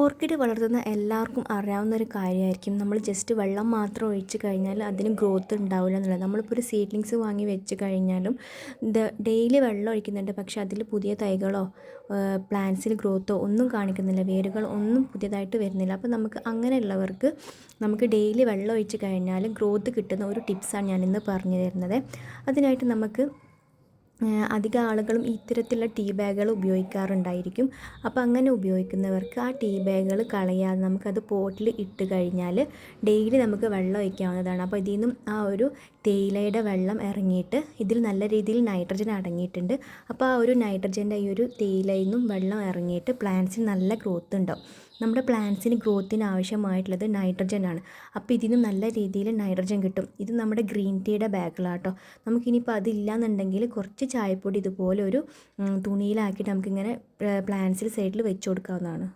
Orchid വളർത്തുന്ന എല്ലാവർക്കും അറിയാവുന്ന ഒരു കാര്യമായിരിക്കും. നമ്മൾ ജസ്റ്റ് വെള്ളം മാത്രം ഒഴിച്ച് കഴിഞ്ഞാൽ അതിന് ഗ്രോത്ത് ഉണ്ടാവില്ല എന്നുള്ളത്. നമ്മളിപ്പോൾ ഒരു സീഡ്ലിങ്സ് വാങ്ങി വെച്ച് കഴിഞ്ഞാലും ഡെയിലി വെള്ളം ഒഴിക്കുന്നുണ്ട്. പക്ഷേ അതിൽ പുതിയ തൈകളോ പ്ലാന്റ്സിൽ ഗ്രോത്തോ ഒന്നും കാണിക്കുന്നില്ല. വേരുകൾ ഒന്നും പുതിയതായിട്ട് വരുന്നില്ല. അപ്പോൾ നമുക്ക് അങ്ങനെയുള്ളവർക്ക് നമുക്ക് ഡെയിലി വെള്ളം ഒഴിച്ച് കഴിഞ്ഞാൽ ഗ്രോത്ത് കിട്ടുന്ന ഒരു ടിപ്സാണ് ഞാൻ ഇന്ന് പറഞ്ഞു തരുന്നത്. അതിനായിട്ട് നമുക്ക് അധികം ആളുകളും ഇത്തരത്തിലുള്ള ടീ ബാഗുകൾ ഉപയോഗിക്കാറുണ്ടായിരിക്കും. അപ്പോൾ അങ്ങനെ ഉപയോഗിക്കുന്നവർക്ക് ആ ടീ ബാഗുകൾ കളയാതെ നമുക്കത് പോട്ടിൽ ഇട്ട് കഴിഞ്ഞാൽ ഡെയിലി നമുക്ക് വെള്ളം ഒഴിക്കാവുന്നതാണ്. അപ്പോൾ ഇതിൽ നിന്നും ആ ഒരു തേയിലയുടെ വെള്ളം ഇറങ്ങിയിട്ട് ഇതിൽ നല്ല രീതിയിൽ നൈട്രജൻ അടങ്ങിയിട്ടുണ്ട്. അപ്പോൾ ആ ഒരു നൈട്രജന്റെ ഈ ഒരു തേയിലയിൽ നിന്നും വെള്ളം ഇറങ്ങിയിട്ട് പ്ലാന്റ്സിന് നല്ല ഗ്രോത്ത് ഉണ്ടാവും. നമ്മുടെ പ്ലാന്റ്സിന് ഗ്രോത്തിന് ആവശ്യമായിട്ടുള്ളത് നൈട്രജൻ ആണ്. അപ്പോൾ നിന്നും നല്ല രീതിയിൽ നൈട്രജൻ കിട്ടും. ഇത് നമ്മുടെ ഗ്രീൻ ടീയുടെ ബാഗിലാട്ടോ നമുക്കിനിയിപ്പോൾ അതില്ലാന്നുണ്ടെങ്കിൽ കുറച്ച് ചായപ്പൊടി ഇതുപോലെ ഒരു തുണിയിലാക്കിയിട്ട് നമുക്കിങ്ങനെ പ്ലാന്റ്സിൽ സൈഡിൽ വെച്ച് കൊടുക്കാവുന്നതാണ്.